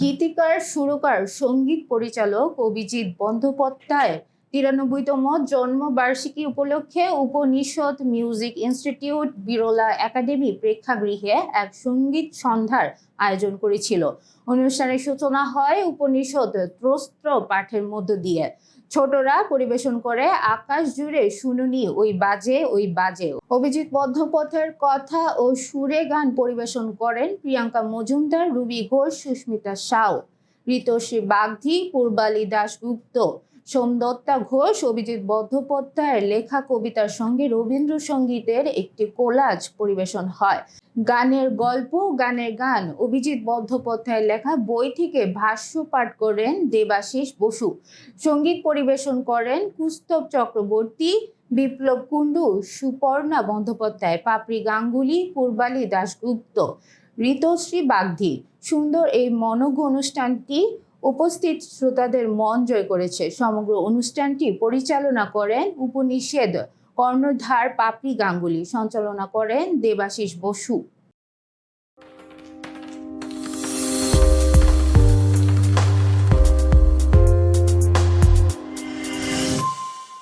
গীতিকার সুরকার সংগীত পরিচালক অভিজিৎ বন্দ্যোপাধ্যায় তিরানব্বইতম জন্মবার্ষিকী উপলক্ষে Upanishad music institute Birla academy প্রেক্ষাগৃহে এক সংগীত সন্ধ্যার আয়োজন করেছিল। অনুষ্ঠানের সূচনা হয় উপনিষদ ত্রস্ত্র পাঠের মধ্য দিয়ে। ছোটরা পরিবেশন করে আকাশ জুড়ে শুনুনি ওই বাজে ওই বাজে। অভিজিৎ বন্দ্যোপাধ্যায়ের কথা ও সুরে গান পরিবেশন করেন প্রিয়াঙ্কা মজুমদার, রুবি ঘোষ, সুস্মিতা সাউ, ঋতশ্রী বাগধি, পূর্বালী দাশগুপ্ত। সোমদত্তা ঘোষ, অভিজিৎ বন্দ্যোপাধ্যায়ের লেখা কবিতার সঙ্গে রবীন্দ্রসঙ্গীতের একটি কোলাজ পরিবেশন হয়। গানের গল্প, গানের গান, অভিজিৎ বন্দ্যোপাধ্যায়ের লেখা বই থেকে ভাষ্য পাঠ করেন দেবাশিস বসু। সংগীত পরিবেশন করেন কুস্তব চক্রবর্তী, বিপ্লব কুণ্ডু, সুপর্ণা বন্দ্যোপাধ্যায়, পাপড়ি গাঙ্গুলি, পূর্বালী দাশগুপ্ত, ঋতশ্রী বাগধি। সুন্দর এই মনজ্ঞ অনুষ্ঠানটি উপস্থিত শ্রোতাদের মন জয় করেছে। সমগ্র অনুষ্ঠানটি পরিচালনা করেন উপনিষেধ কর্ণধার পাপড়ি গাঙ্গুলি, সঞ্চালনা করেন দেবাশিস বসু।